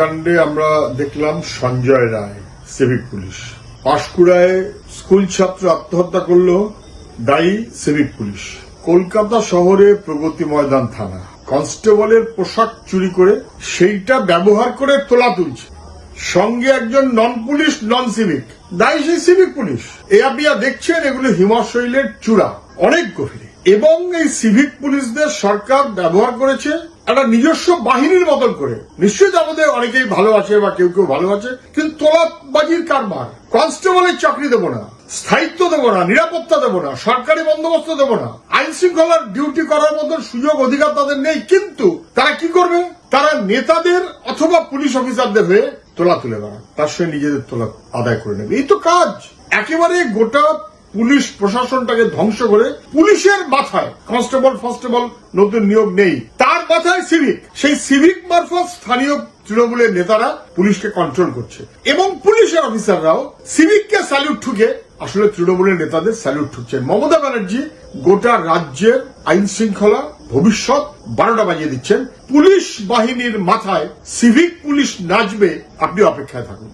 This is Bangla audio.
হত্যাকাণ্ডে আমরা দেখলাম সঞ্জয় রায় সিভিক পুলিশ পাঁশকুড়ায় স্কুল ছাত্র আত্মহত্যা করল দায়ী সিভিক পুলিশ কলকাতা শহরে প্রগতি ময়দান থানা। কনস্টেবলের পোশাক চুরি করে সেইটা ব্যবহার করে তোলা তুলছে। সঙ্গে একজন নন পুলিশ নন সিভিক দায়ী সেই সিভিক পুলিশ এ আপনি দেখছেন, এগুলো হিমাশৈলের চূড়া। অনেক গভীরে। এবং এই সিভিক পুলিশদের সরকার ব্যবহার করেছে একটা নিজস্ব বাহিনীর মতন করে। নিশ্চয়ই আমাদের অনেকেই ভালো আছে বা কেউ কেউ ভালো আছে, কিন্তু তোলাবাজির কারবার কনস্টেবলের চাকরি দেবো না, স্থায়িত্ব দেবো না, নিরাপত্তা দেবো না, সরকারি বন্দোবস্ত দেবো না আইন শৃঙ্খলার ডিউটি করার মতো সুযোগ অধিকার তাদের নেই, কিন্তু তারা কি করবে? তারা নেতাদের অথবা পুলিশ অফিসারদের হয়ে তোলা তুলে বেড়ান তার সঙ্গে নিজেদের তোলা আদায় করে নেবে। এই তো কাজ। একেবারে গোটা পুলিশ প্রশাসনটাকে ধ্বংস করে পুলিশের মাথায় কনস্টেবল ফনস্টেবল নতুন নিয়োগ নেই। তার মাথায় সিভিক। সেই সিভিক মারফত স্থানীয় তৃণমূলের নেতারা পুলিশকে কন্ট্রোল করছে। এবং পুলিশের অফিসাররাও সিভিককে স্যালুট ঠুকে। আসলে তৃণমূলের নেতাদের স্যালুট ঠুকছেন মমতা ব্যানার্জি গোটা রাজ্যের আইন শৃঙ্খলা ভবিষ্যৎ বারোটা বাজিয়ে দিচ্ছেন। পুলিশ বাহিনীর মাথায় সিভিক পুলিশ নাচবে। আপনি অপেক্ষায় থাকুন।